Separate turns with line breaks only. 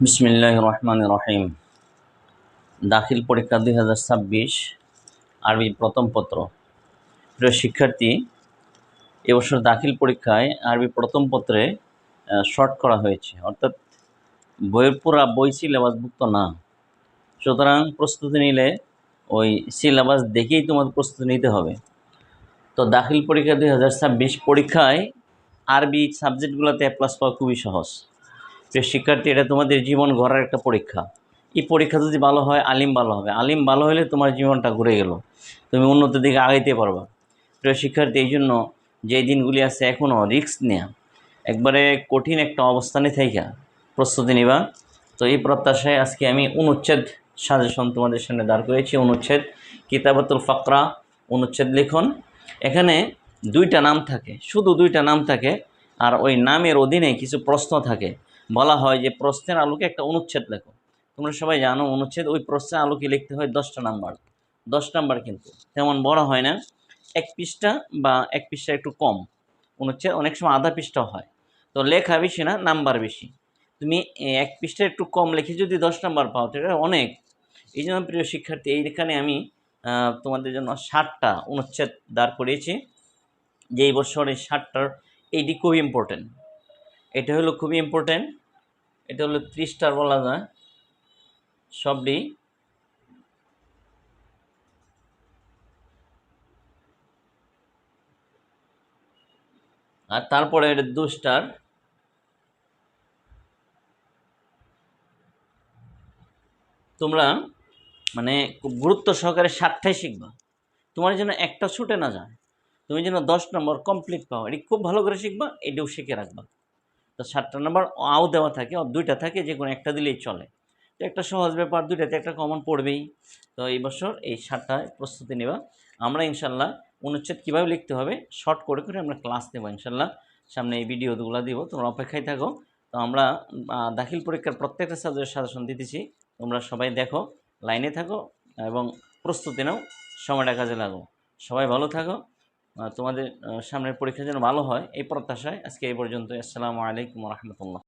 বিসমিল্লাহ রহমান রহিম দাখিল পরীক্ষা দুই হাজার ছাব্বিশ আরবি প্রথম পত্র। প্রিয় শিক্ষার্থী, এবছর দাখিল পরীক্ষায় আরবি প্রথম পত্রে শর্ট করা হয়েছে। অর্থাৎ বইয়ের পুরা বই সিলেবাসভুক্ত না। সুতরাং প্রস্তুতি নিলে ওই সিলেবাস দেখেই তোমাদের প্রস্তুতি নিতে হবে। তো দাখিল পরীক্ষা দুই হাজার ছাব্বিশ পরীক্ষায় আরবি সাবজেক্টগুলোতে প্লাস পাওয়া খুবই সহজ। প্রিয় শিক্ষার্থী, এটা তোমাদের জীবন গড়ার একটা পরীক্ষা। এই পরীক্ষা যদি ভালো হয়, আলিম ভালো হবে। আলিম ভালো হলে তোমার জীবনটা ঘুরে গেল। তুমি উন্নতির দিকে আগাইতে পারবা। প্রিয় শিক্ষার্থী, এই জন্য যে দিনগুলি আছে এখনও রিস্ক নেয়া। একবারে কঠিন একটা অবস্থানে থাইকা। প্রস্তুতি নিবা। তো এই প্রত্যাশায় আজকে আমি অনুচ্ছেদ সাজেশন তোমাদের সামনে দাঁড় করেছি অনুচ্ছেদ কিতাবাতুল ফাকরা, অনুচ্ছেদ লিখন। এখানে দুইটা নাম থাকে। শুধু দুইটা নাম থাকে, আর ওই নামের অধীনে কিছু প্রশ্ন থাকে। বলা হয় যে প্রশ্নের আলোকে একটা অনুচ্ছেদ লেখো। তোমরা সবাই জানো অনুচ্ছেদ, ওই প্রশ্নের আলোকে লিখতে হয় দশটা নাম্বার। দশ নাম্বার কিন্তু, তেমন বড় হয় না। এক পৃষ্ঠা বা এক পৃষ্ঠা একটু কম। অনুচ্ছেদ অনেক সময় আধা পৃষ্ঠা হয়। তো লেখা বেশি না, নাম্বার বেশি। তুমি এক পৃষ্ঠা একটু কম লিখে যদি দশ নাম্বার পাও, তো অনেক। এই জন্য প্রিয় শিক্ষার্থী, এইখানে আমি তোমাদের জন্য ষাটটা অনুচ্ছেদ দাঁড় করিয়েছি। যে এই বছর এই ষাটটার, এইটি খুবই ইম্পর্টেন্ট এটা হলো খুবই ইম্পর্টেন্ট এটা হলো ত্রিশটার বলা যায় সবটি আর তারপরে এটা দু স্টার তোমরা মানে খুব গুরুত্ব সহকারে সাতটাই শিখবা। তোমার যেন একটা ছুটে না যায়, তুমি যেন দশ নম্বর কমপ্লিট পাও, এটি খুব ভালো করে শিখবা, এটিও শিখে রাখবা। তো সাতটা নাম্বার আও দেওয়া থাকে দুইটা থাকে, যে কোনো একটা দিলেই চলে। তো একটা সহজ ব্যাপার, দুইটাতে একটা কমন পড়বেই। তো এই বছর এই সাতটায় প্রস্তুতি নেবা আমরা ইনশাল্লাহ অনুচ্ছেদ কীভাবে লিখতে হবে শর্ট করে করে আমরা ক্লাস নেব ইনশাল্লাহ। সামনে এই ভিডিওগুলো দিব, তোমরা অপেক্ষায় থাকো। তো আমরা দাখিল পরীক্ষার প্রত্যেকটা সাবজেক্টের সাজেশন দিতেছি। তোমরা সবাই দেখো লাইনে থাকো এবং প্রস্তুতি নাও, সময়টা কাজে লাগো। সবাই ভালো থাকো। তোমাদের সামনের পরীক্ষা যেন ভালো হয় এই প্রত্যাশায় আজকে এই পর্যন্ত আসসালামু আলাইকুম রহমতুল্লাহ।